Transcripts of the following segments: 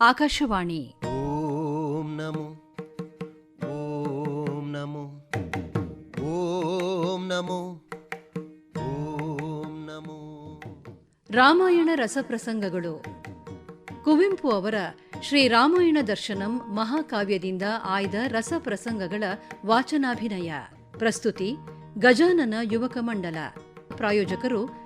ಆಕಾಶವಾಣಿ. ಓಂ ನಮೋ ಓಂ ನಮೋ ಓಂ ನಮೋ ಓಂ ನಮೋ. ರಾಮಾಯಣ ರಸಪ್ರಸಂಗಗಳು. ಕುವೆಂಪು ಅವರ ಶ್ರೀರಾಮಾಯಣ ದರ್ಶನಂ ಮಹಾಕಾವ್ಯದಿಂದ ಆಯ್ದ ರಸಪ್ರಸಂಗಗಳ ವಾಚನಾಭಿನಯ. ಪ್ರಸ್ತುತಿ ಗಜಾನನ ಯುವಕ ಮಂಡಲ. ಪ್ರಾಯೋಜಕರು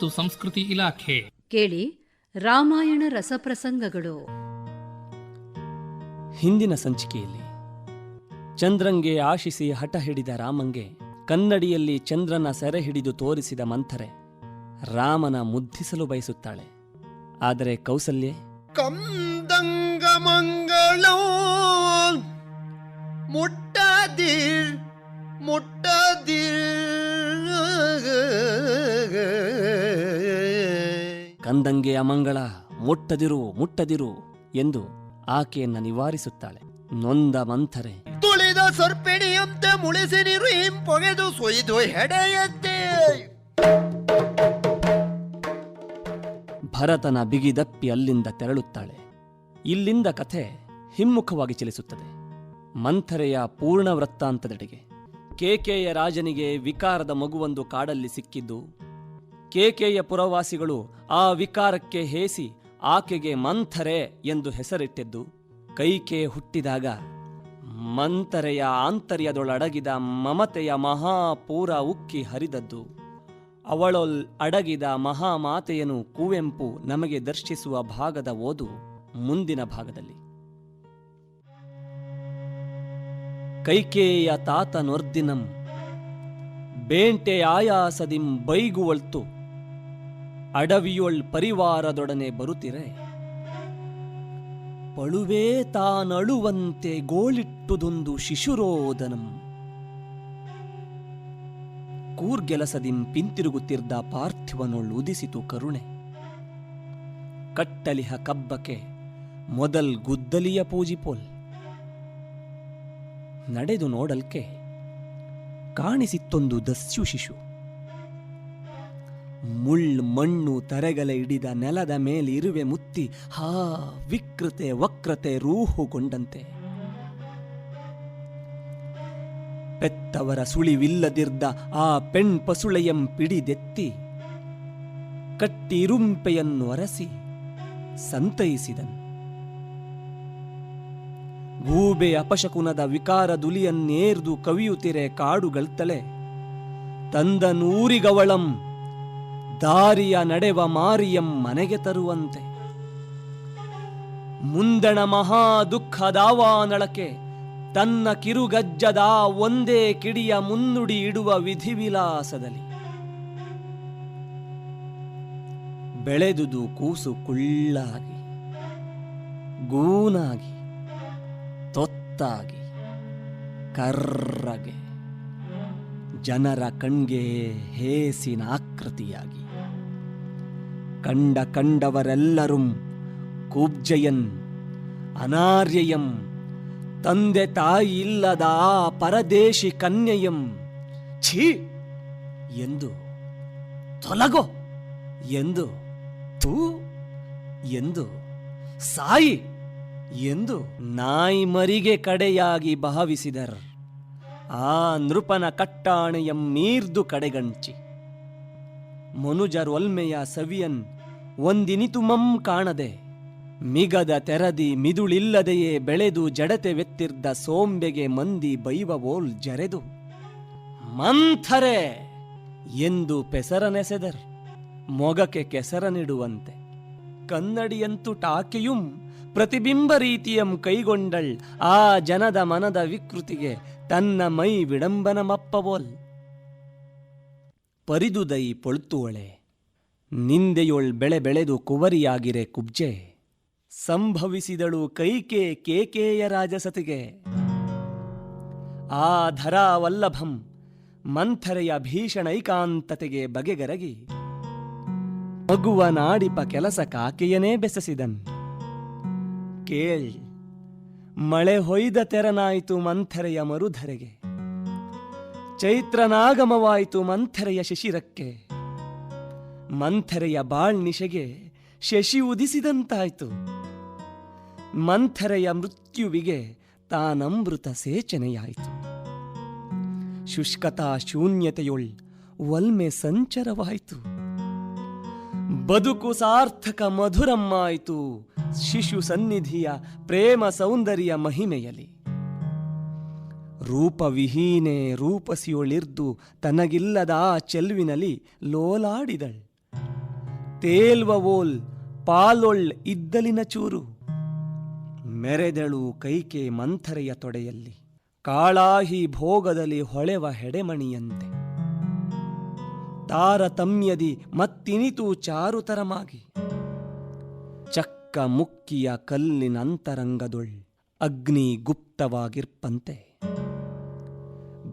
ಸಂಸ್ಕೃತಿ ಇಲಾಖೆ. ಕೇಳಿ ರಾಮಾಯಣ ರಸಪ್ರಸಂಗಗಳು. ಹಿಂದಿನ ಸಂಚಿಕೆಯಲ್ಲಿ ಚಂದ್ರಂಗೆ ಆಶಿಸಿ ಹಠ ಹಿಡಿದ ರಾಮಂಗೆ ಕನ್ನಡಿಯಲ್ಲಿ ಚಂದ್ರನ ಸೆರೆ ಹಿಡಿದು ತೋರಿಸಿದ ಮಂಥರೆ ರಾಮನ ಮುದ್ದಿಸಲು ಬಯಸುತ್ತಾಳೆ. ಆದರೆ ಕೌಸಲ್ಯೆ ಕಂದಂಗ ಮಂಗಳೋ ಮುಟ್ಟದಿರ್ ಕಂದಂಗೆ ಅಮಂಗಳ ಮುಟ್ಟದಿರು ಮುಟ್ಟದಿರು ಎಂದು ಆಕೆಯನ್ನ ನಿವಾರಿಸುತ್ತಾಳೆ. ನೊಂದ ಮಂಥರೆ. ತುಳಿದ ಸರ್ಪಿಣಿಯಂತೆ ಮುಳಿಸಿ ನೀರು ಹಿಂಪೊಗೆದು ಸುಯ್ದು ಹೆಡೆಯಂತೆ. ಭರತನ ಬಿಗಿದಪ್ಪಿ ಅಲ್ಲಿಂದ ತೆರಳುತ್ತಾಳೆ. ಇಲ್ಲಿಂದ ಕಥೆ ಹಿಮ್ಮುಖವಾಗಿ ಚಲಿಸುತ್ತದೆ. ಮಂಥರೆಯ ಪೂರ್ಣ ವೃತ್ತಾಂತದೆಡೆಗೆ ಕೇಕೆಯ ರಾಜನಿಗೆ ವಿಕಾರದ ಮಗುವೊಂದು ಕಾಡಲ್ಲಿ ಸಿಕ್ಕಿದ್ದು ಕೇಕೆಯ ಪುರವಾಸಿಗಳು ಆ ವಿಕಾರಕ್ಕೆ ಹೇಸಿ ಆಕೆಗೆ ಮಂಥರೆ ಎಂದು ಹೆಸರಿಟ್ಟಿದ್ದು. ಕೈಕೆ ಹುಟ್ಟಿದಾಗ ಮಂಥರೆಯ ಆಂತರ್ಯದೊಳಡಗಿದ ಮಮತೆಯ ಮಹಾಪೂರ ಉಕ್ಕಿ ಹರಿದದ್ದು. ಅವಳೊಲ್ ಅಡಗಿದ ಮಹಾಮಾತೆಯನು ಕುವೆಂಪು ನಮಗೆ ದರ್ಶಿಸುವ ಭಾಗದ ಓದು ಮುಂದಿನ ಭಾಗದಲ್ಲಿ. ಕೈಕೇಯ ತಾತನೊರ್ದಿನಂ, ಬೇಂಟೆ ಆಯಾಸದಿಂ ಬೈಗುವಳ್ತು. ಅಡವಿಯೊಳ್ ಪರಿವಾರದೊಡನೆ ಬರುತ್ತಿರೆ. ಪಳುವೇ ತಾನಳುವಂತೆ ಗೋಳಿಟ್ಟುದೊಂದು ಶಿಶುರೋದನಂ. ಕೂರ್ಗೆಲಸದಿಂ ಪಿಂತಿರುಗುತ್ತಿದ್ದ ಪಾರ್ಥಿವನೊಳ್ ಉದಿಸಿತು ಕರುಣೆ. ಕಟ್ಟಲಿಹ ಕಬ್ಬಕೆ ಮೊದಲ್ ಗುದ್ದಲಿಯ ಪೂಜಿಪೋಲ್ ನಡೆದು ನೋಡಲ್ಕೆ ಕಾಣಿಸಿತ್ತೊಂದು ದಸ್ಯು ಶಿಶು. ಮುಳ್, ಮಣ್ಣು, ತರೆಗಲೆ ಹಿಡಿದ ನೆಲದ ಮೇಲೆ ಇರುವೆ ಮುತ್ತಿ ಹಾ, ವಿಕೃತೆ, ವಕ್ರತೆ ರೂಹುಗೊಂಡಂತೆ. ಪೆತ್ತವರ ಸುಳಿವಿಲ್ಲದಿರ್ದ ಆ ಪೆಣ್ ಪಸುಳೆಯಂ ಪಿಡಿದೆತ್ತಿ, ಕಟ್ಟಿರುಂಪೆಯನ್ನು ಅರಸಿ ಸಂತೈಸಿದನು. ಗೂಬೆ ಅಪಶಕುನದ ವಿಕಾರ ದುಲಿಯನ್ನೇರ್ದು ಕವಿಯುತ್ತಿರೆ ತಂದ ನೂರಿಗವಳಂ ದಾರಿಯ ನಡೆವ ಮಾರಿಯಂ ಮನೆಗೆ ತರುವಂತೆ. ಮುಂದಣ ಮಹಾ ದುಃಖದಾವಾನಳಕೆ ತನ್ನ ಕಿರುಗಜ್ಜದ ಒಂದೇ ಕಿಡಿಯ ಮುನ್ನುಡಿ ಇಡುವ ವಿಧಿವಿಲಾಸದಲ್ಲಿ. ಬೆಳೆದುದು ಕೂಸು ಕುಳ್ಳಾಗಿ, ಗೂನಾಗಿ, ತೊತ್ತಾಗಿ, ಕರ್ರಗೆ, ಜನರ ಕಣ್ಗೆ ಹೇಸಿನ ಆಕೃತಿಯಾಗಿ. ಕಂಡ ಕಂಡವರೆಲ್ಲರೂ ಕೂಬ್ಜಯನ್, ಅನಾರ್ಯಯಂ, ತಂದೆ ತಾಯಿ ಇಲ್ಲದ ಆ ಪರದೇಶಿ ಕನ್ಯೆಯಂ, ಛೀ ಎಂದು ತೊಲಗೋ ಎಂದು ತೂ ಎಂದು ಸಾಯಿ ಎಂದು ನಾಯಿ ಮರಿಗೆ ಕಡೆಯಾಗಿ ಭಾವಿಸಿದರ್ ಆ ನೃಪನ ಕಟ್ಟಾಣೆಯಂ ನೀರ್ದು ಕಡೆಗಂಚಿ ಮನುಜರೊಲ್ಮೆಯ ಸವಿಯನ್ ಒಂದಿನಿತುಮಂ ಕಾಣದೆ. ಮಿಗದ ತೆರದಿ ಮಿದುಳಿಲ್ಲದೆಯೇ ಬೆಳೆದು ಜಡತೆ ವೆತ್ತಿರ್ದ ಸೋಂಬೆಗೆ ಮಂದಿ ಬೈವವೋಲ್ ಜರೆದು. ಮಂಥರೆ ಎಂದು ಪೆಸರನೆಸೆದರ್. ಮೊಗಕ್ಕೆ ಕೆಸರನಿಡುವಂತೆ. ಕನ್ನಡಿಯಂತು ಟಾಕೆಯುಂ ಪ್ರತಿಬಿಂಬ ರೀತಿಯಂ ಕೈಗೊಂಡಳ್ ಆ ಜನದ ಮನದ ವಿಕೃತಿಗೆ ತನ್ನ ಮೈ ವಿಡಂಬನಮಪ್ಪವೋಲ್ ಪರಿದುದೈ ಪೊಳ್ತುವಳೆ. ನಿಂದೆಯೊಳ್ ಬೆಳೆ ಬೆಳೆದು ಕುವರಿಯಾಗಿರೆ ಕುಬ್ಜೆ. ಸಂಭವಿಸಿದಳು ಕೈಕೆ ಕೇಕೇಯ ರಾಜಸತಿಗೆ. ಆ ಧರಾವಲ್ಲಭಂ ಮಂಥರೆಯ ಭೀಷಣೈಕಾಂತತೆಗೆ ಬಗೆಗರಗಿ. ಮಗುವ ನಾಡಿಪ ಕೆಲಸ ಕಾಕೆಯನೇ ಬೆಸಸಿದನ್. ಕೇಳ್, ಮಳೆ ಹೊಯ್ದ ತೆರನಾಯಿತು ಮಂಥರೆಯ ಮರುಧರೆಗೆ. ಚೈತ್ರನಾಗಮವಾಯಿತು ಮಂಥರೆಯ ಶಿಶಿರಕ್ಕೆ. ಮಂಥರೆಯ ಬಾಳ್ನಿಶೆಗೆ ಶಶಿ ಉದಿಸಿದಂತಾಯ್ತು. ಮಂಥರೆಯ ಮೃತ್ಯುವಿಗೆ ತಾನಮೃತ ಸೇಚನೆಯಾಯಿತು. ಶುಷ್ಕತಾ ಶೂನ್ಯತೆಯೊಳ್ ವಲ್ಮೆ ಸಂಚರವಾಯಿತು. ಬದುಕು ಸಾರ್ಥಕ ಮಧುರಮ್ಮಾಯಿತು ಶಿಶು ಸನ್ನಿಧಿಯ ಪ್ರೇಮ ಸೌಂದರ್ಯ ಮಹಿಮೆಯಲಿ. ರೂಪವಿಹೀನೆ ರೂಪಸಿಯೊಳಿರ್ದು ತನಗಿಲ್ಲದ ಆ ಚೆಲ್ವಿನಲ್ಲಿ ಲೋಲಾಡಿದಳ್. ತೇಲ್ವವೋಲ್ ಪಾಲೊಳ್ ಇದ್ದಲಿನ ಚೂರು. ಮೆರೆದಳು ಕೈಕೆ ಮಂಥರೆಯ ತೊಡೆಯಲ್ಲಿ. ಕಾಳಾಹಿ ಭೋಗದಲ್ಲಿ ಹೊಳೆವ ಹೆಡೆಮಣಿಯಂತೆ. ತಾರತಮ್ಯದಿ ಮತ್ತಿನಿತು ಚಾರುತರಮಾಗಿ. ಚಕ್ಕ ಮುಕ್ಕಿಯ ಕಲ್ಲಿನಂತರಂಗದೊಳ್ ಅಗ್ನಿ ಗುಪ್ತವಾಗಿರ್ಪಂತೆ.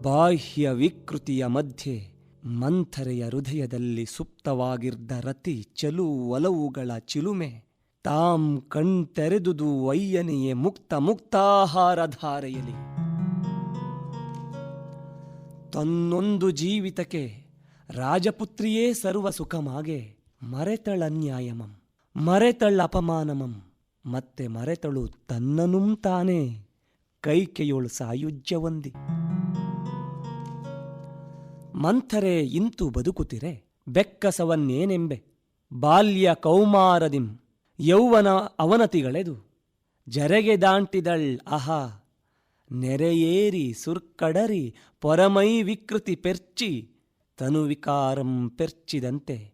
ಬಾಹ್ಯ ವಿಕೃತಿಯ ಮಧ್ಯೆ ಮಂಥರೆಯ ಹೃದಯದಲ್ಲಿ ಸುಪ್ತವಾಗಿರ್ದ ರತಿ ಚಲು ಒಲವುಗಳ ಚಿಲುಮೆ. ತಾಂ ಕಣ್ತೆರೆದುದು ವಯ್ಯನೆಯೇ ಮುಕ್ತ ಮುಕ್ತಾಹಾರ ಧಾರೆಯಲಿ. ತನ್ನೊಂದು ಜೀವಿತಕ್ಕೆ ರಾಜಪುತ್ರಿಯೇ ಸರ್ವ ಸುಖಮಾಗೆ. ಮರೆತಳನ್ಯಾಯಮಂ ಮರೆತಳ್ ಅಪಮಾನಮಂ, ಮತ್ತೆ ಮರೆತಳು ತನ್ನನುಂ ತಾನೇ ಕೈಕೆಯೊಳು ಸಾಯುಜ್ಯವೊಂದಿ ಮಂಥರೆ ಇಂತು ಬದುಕುತಿರೆ, ಬೆಕ್ಕಸವನ್ನೇನೆಂಬೆ, ಬಾಲ್ಯ ಕೌಮಾರದಿಂ, ಯೌವನ ಅವನತಿಗಳೆದು, ಜರೆಗೆ ದಾಂಟಿದಳ್ ಅಹಾ, ನೆರೆಯೇರಿ ಸುರ್ಕಡರಿ, ಪೊರಮೈ ವಿಕೃತಿ ಪೆರ್ಚಿ, ತನುವಿಕಾರಂ ಪೆರ್ಚಿದಂತೆ,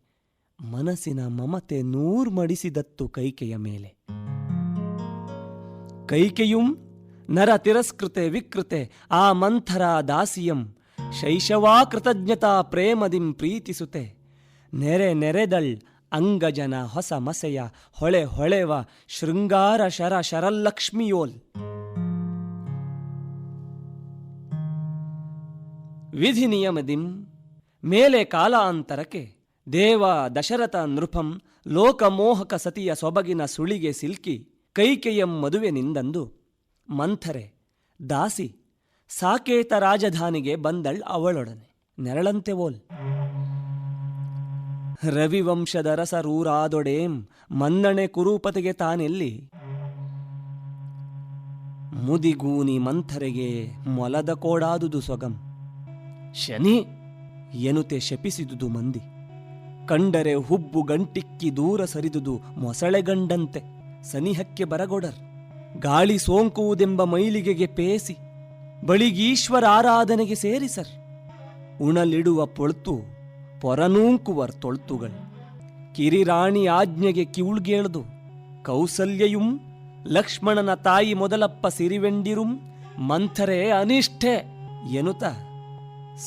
ಮನಸ್ಸಿನ ಮಮತೆ ನೂರ್ಮಡಿಸಿದತ್ತು ಕೈಕೆಯ ಮೇಲೆ. ಕೈಕೆಯುಂ ನರ ತಿರಸ್ಕೃತೆ ವಿಕೃತೆ, ಆ ಮಂಥರ ದಾಸಿಯಂ ಶೈಶವಾ ಕೃತಜ್ಞತಾ ಪ್ರೇಮದಿಂ ಪ್ರೀತಿಸುತೆ. ನೆರೆ ನೆರೆದಳ್ ಅಂಗಜನ ಹೊಸ ಮಸೆಯ ಹೊಳೆ ಹೊಳೆವ ಶೃಂಗಾರ ಶರ ಶರಲ್ಲಕ್ಷ್ಮಿಯೋಲ್. ವಿಧಿ ನಿಯಮದಿಂ ಮೇಲೆ ಕಾಲಾಂತರಕ್ಕೆ ದೇವ ದಶರಥ ನೃಪಂ ಲೋಕಮೋಹಕ ಸತಿಯ ಸೊಬಗಿನ ಸುಳಿಗೆ ಸಿಲ್ಕಿ ಕೈಕೆಯಂ ಮದುವೆ ನಿಂದಂದು ಮಂಥರೆ ದಾಸಿ ಸಾಕೇತ ರಾಜಧಾನಿಗೆ ಬಂದಳ್ ಅವಳೊಡನೆ. ನೆರಳಂತೆ ಓಲ್. ರವಿವಂಶದ ರಸರೂರಾದೊಡೇಂ ಮನ್ನಣೆ ಕುರೂಪತೆಗೆ ತಾನೆಲ್ಲಿ? ಮುದಿಗೂನಿ ಮಂಥರೆಗೆ ಮೊಲದ ಕೋಡಾದುದು ಸೊಗಂ ಶನಿ ಎನುತೆ ಶಪಿಸಿದುದು ಮಂದಿ. ಕಂಡರೆ ಹುಬ್ಬು ಗಂಟಿಕ್ಕಿ ದೂರ ಸರಿದುದು ಮೊಸಳೆಗಂಡಂತೆ ಸನಿಹಕ್ಕೆ ಬರಗೊಡರ್. ಗಾಳಿ ಸೋಂಕುವುದೆಂಬ ಮೈಲಿಗೆಗೆ ಪೇಸಿ. ಬಳಿಗೀಶ್ವರ ಆರಾಧನೆಗೆ ಸೇರಿಸರ್ ಉಣಲಿಡುವ ಪೊಳ್ತು, ಪೊರನೂಂಕುವರ್ ತೊಳ್ತುಗಳು. ಕಿರಿರಾಣಿ ಆಜ್ಞೆಗೆ ಕಿವುಳ್ಗೇಳ್ದು, ಕೌಸಲ್ಯಯುಂ, ಲಕ್ಷ್ಮಣನ ತಾಯಿ ಮೊದಲಪ್ಪ ಸಿರಿವೆಂಡಿರುಂ, ಮಂಥರೇ ಅನಿಷ್ಠೆ ಎನುತ.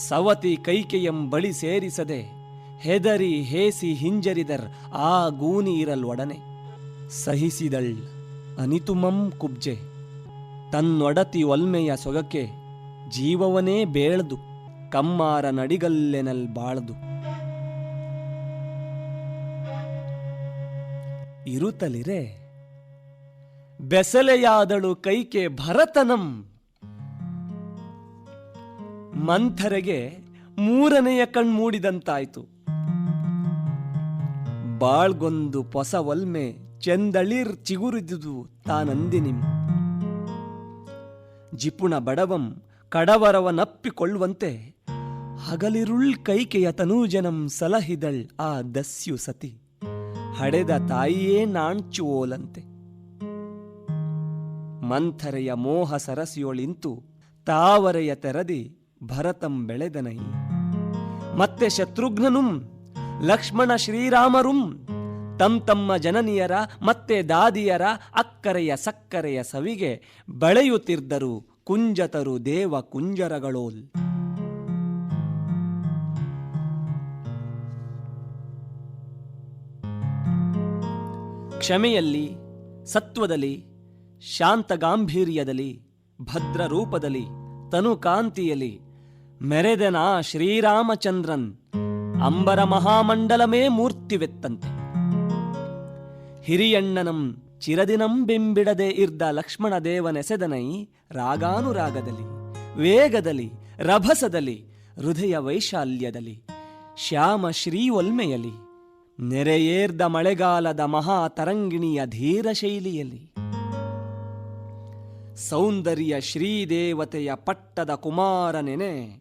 ಸವತಿ ಕೈಕೆಯಂ ಬಳಿ ಸೇರಿಸದೆ, ಹೆದರಿ ಹೇಸಿ ಹಿಂಜರಿದರ್ ಆ ಗೂನಿ ಇರಲ್ವೊಡನೆ ಸಹಿಸಿದಳ್ ಅನಿತುಮಂ ಕುಬ್ಜೆ. ತನ್ನೊಡತಿ ಒಲ್ಮೆಯ ಸೊಗಕ್ಕೆ ಜೀವವನೇ ಬೇಳ್ದು ಕಮ್ಮಾರ ನಡಿಗಲ್ಲೆನಲ್ ಬಾಳ್ದು. ಇರುತ್ತಲಿರೆ ಬೆಸಲೆಯಾದಳು ಕೈಕೆ ಭರತನಂ. ಮಂಥರೆಗೆ ಮೂರನೆಯ ಕಣ್ಮೂಡಿದಂತಾಯ್ತು. ಬಾಳ್ಗೊಂದು ಪೊಸ ಒಲ್ಮೆ ಚೆಂದಳಿರ್ ಚಿಗುರಿದುದು ತಾನಂದಿನಿಂ ಜಿಪುಣ ಬಡವಂ ಕಡವರವನಪ್ಪಿಕೊಳ್ಳುವಂತೆ ಹಗಲಿರುಳ್ ಕೈಕೆಯ ತನೂಜನಂ ಸಲಹಿದಳ್ ಆ ದಸ್ಯು ಸತಿ. ಹಡೆದ ತಾಯಿಯೇ ನಾಣ್ಚುವೋಲಂತೆ. ಮಂಥರೆಯ ಮೋಹ ಸರಸಿಯೊಳಿಂತು ತಾವರೆಯ ತೆರದಿ ಭರತಂ ಬೆಳೆದನೈ. ಮತ್ತೆ ಶತ್ರುಘ್ನನುಂ, ಲಕ್ಷ್ಮಣ ಶ್ರೀರಾಮರುಂ ತಮ್ ತಮ್ಮ ಜನನಿಯರ ಮತ್ತೆ ದಾದಿಯರ ಅಕ್ಕರೆಯ ಸಕ್ಕರೆಯ ಸವಿಗೆ ಬೆಳೆಯುತ್ತಿದ್ದರು ಕುಂಜತರು ದೇವ ಕುಂಜರಗಳೋಲ್. ಕ್ಷಮೆಯಲ್ಲಿ, ಸತ್ವದಲ್ಲಿ ಶಾಂತ ಗಾಂಭೀರ್ಯದಲ್ಲಿ ಭದ್ರ ರೂಪದಲ್ಲಿ ತನುಕಾಂತಿಯಲ್ಲಿ ಮೆರೆದನ ಶ್ರೀರಾಮಚಂದ್ರನ್ ಅಂಬರ ಮಹಾಮಂಡಲಮೇ ಮೂರ್ತಿವೆತ್ತಂತೆ. ಹಿರಿಯಣ್ಣನಂ ಚಿರದಿನಂ ಬೆಂಬಿಡದೆ ಇರ್ದ ಲಕ್ಷ್ಮಣ ದೇವನೆಸೆದನೈ ರಾಗಾನುರಾಗದಲ್ಲಿ, ವೇಗದಲ್ಲಿ, ರಭಸದಲ್ಲಿ, ಹೃದಯ ವೈಶಾಲ್ಯದಲ್ಲಿ, ಶ್ಯಾಮ ಶ್ರೀವೊಲ್ಮೆಯಲಿ ನೆರೆಯೇರ್ದ ಮಳೆಗಾಲದ ಮಹಾ ತರಂಗಿಣಿಯ ಧೀರ ಶೈಲಿಯಲ್ಲಿ. ಸೌಂದರ್ಯ ಶ್ರೀದೇವತೆಯ ಪಟ್ಟದ ಕುಮಾರನೆನೆ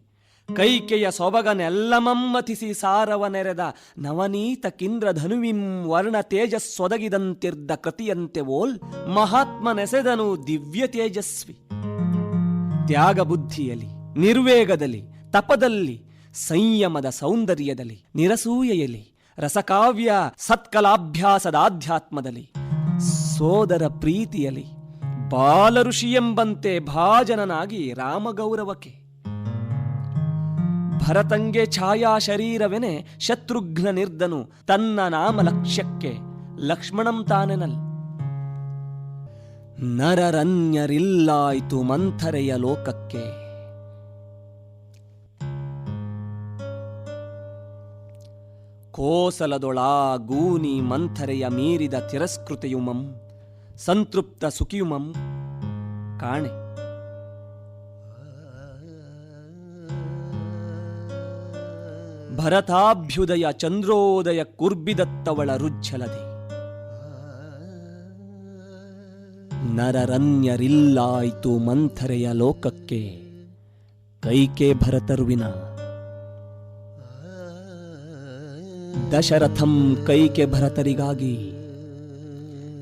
ಕೈಕೆಯ ಸೊಬಗನೆಲ್ಲ ಮಮ್ಮತಿಸಿ ಸಾರವ ನೆರೆದ ನವನೀತ ಕಿಂದ್ರಧನುವಿಂ ವರ್ಣ ತೇಜಸ್ಸೊದಗಿದಂತಿರ್ದ ಕೃತಿಯಂತೆ ಓಲ್ ಮಹಾತ್ಮನೆಸೆದನು ದಿವ್ಯ ತೇಜಸ್ವಿ. ತ್ಯಾಗ ಬುದ್ಧಿಯಲ್ಲಿ ನಿರ್ವೇಗದಲ್ಲಿ, ತಪದಲ್ಲಿ, ಸಂಯಮದ ಸೌಂದರ್ಯದಲ್ಲಿ, ನಿರಸೂಯೆಯಲ್ಲಿ, ರಸಕಾವ್ಯ ಸತ್ಕಲಾಭ್ಯಾಸದ ಆಧ್ಯಾತ್ಮದಲ್ಲಿ ಸೋದರ ಪ್ರೀತಿಯಲ್ಲಿ ಬಾಲಋಷಿ ಎಂಬಂತೆ ಭಾಜನನಾಗಿ ರಾಮಗೌರವಕ್ಕೆ. ಭರತಂಗೆ ಛಾಯಾ ಶರೀರವೆನೆ ಶತ್ರುಘ್ನ ನಿರ್ಧನು ತನ್ನ ನಾಮ ಲಕ್ಷ್ಯಕ್ಕೆ ಲಕ್ಷ್ಮಣಂ ತಾನೆನಲ್ ನರರನ್ಯರಿಲ್ಲಾಯ್ತು ಮಂಥರೆಯ ಲೋಕಕ್ಕೆ. ಕೋಸಲದೊಳಾ ಗೂನಿ ಮಂಥರೆಯ ಮೀರಿದ ತಿರಸ್ಕೃತಿಯುಮಂ, ಸಂತೃಪ್ತ ಸುಖಿಯುಮಂ. ಕಾಣೆ. ಭರತಾಭ್ಯುದಯ ಚಂದ್ರೋದಯ ಕುರ್ಬಿದತ್ತವಳ ರುಜ್ಜಲದೆ. ನರರನ್ಯರಿಲ್ಲಾಯ್ತು ಮಂಥರೆಯ ಲೋಕಕ್ಕೆ ಕೈಕೆ ಭರತರುವಿನ. ದಶರಥಂ ಕೈಕೆ ಭರತರಿಗಾಗಿ,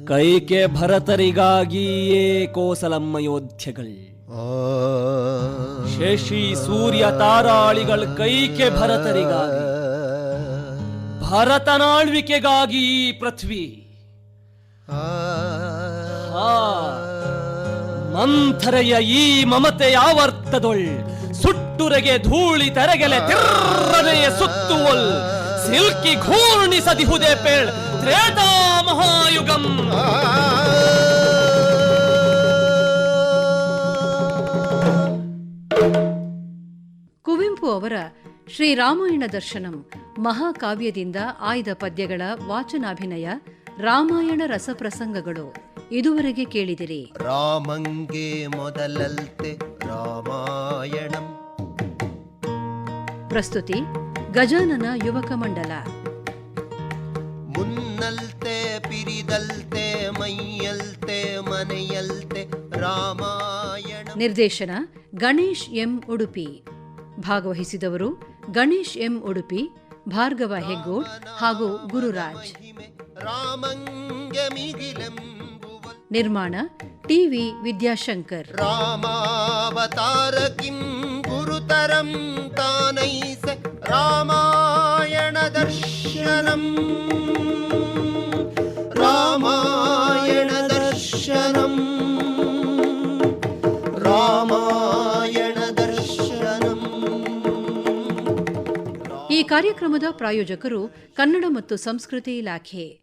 ಕೈಕೆ ಭರತರಿಗಾಗಿಯೇ ಕೋಸಲಮ್ಮಯೋಧ್ಯಗಳು ಶಶಿ ಸೂರ್ಯ ತಾರಾಳಿಗಳ ಕೈಕೆ ಭರತರಿಗಾಗಿ ಭರತನಾಳ್ವಿಕೆಗಾಗಿ ಪೃಥ್ವಿ. ಮಂಥರೆಯ ಈ ಮಮತೆ ಯಾವರ್ತದೊಳ್ ಸುಟ್ಟುರೆಗೆ ಧೂಳಿ ತೆರೆಗೆಲೆ ತಿರ್ರನೆಯ ಸುತ್ತುವಲ್ ಸಿಲ್ಕಿ ಘೂರ್ಣಿಸದಿಹುದೇ ಪೇಳ್ ತ್ರೇತಾ ಮಹಾಯುಗಂ ಕುವೆಂಪು ಅವರ ಶ್ರೀರಾಮಾಯಣ ದರ್ಶನಂ ಮಹಾಕಾವ್ಯದಿಂದ ಆಯ್ದ ಪದ್ಯಗಳ ವಾಚನಾಭಿನಯ ರಾಮಾಯಣ ರಸಪ್ರಸಂಗಗಳು. ಇದುವರೆಗೆ ಕೇಳಿದಿರಿ. ರಾಮಂಗೆ ಮೊದಲಲ್ತೆ ರಾಮಾಯಣಂ. ಪ್ರಸ್ತುತಿ ಗಜಾನನ ಯುವಕ ಮಂಡಲ. ಮುನ್ನಲ್ತೆ ಪಿರಿದಲ್ತೆ ಮೈಯಲ್ತೆ ಮನೆಯಲ್ತೆ ರಾಮಾಯಣ. ನಿರ್ದೇಶನ ಗಣೇಶ್ ಎಂ ಉಡುಪಿ. ಭಾಗವಹಿಸಿದವರು ಗಣೇಶ್ ಎಂ ಉಡುಪಿ, ಭಾರ್ಗವ ಹೆಗ್ಗೋಡ್ ಹಾಗೂ ಗುರುರಾಜ್. ನಿರ್ಮಾಣ ಟಿವಿ ವಿದ್ಯಾಶಂಕರ್. ರಾಮಾವತಾರ ಕಿಂ ಗುರುತರಂ ತಾನೈಸ ರಾಮಾಯಣ ದರ್ಶನಂ ಕಾರ್ಯಕ್ರಮದ ಪ್ರಾಯೋಜಕರು ಕನ್ನಡ ಮತ್ತು ಸಂಸ್ಕೃತಿ ಇಲಾಖೆ.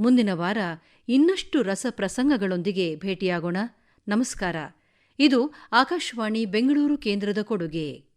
ಮುಂದಿನ ವಾರ ಇನ್ನಷ್ಟು ರಸ ಪ್ರಸಂಗಗಳೊಂದಿಗೆ ಭೇಟಿಯಾಗೋಣ. ನಮಸ್ಕಾರ. ಇದು ಆಕಾಶವಾಣಿ ಬೆಂಗಳೂರು ಕೇಂದ್ರದ ಕೊಡುಗೆ.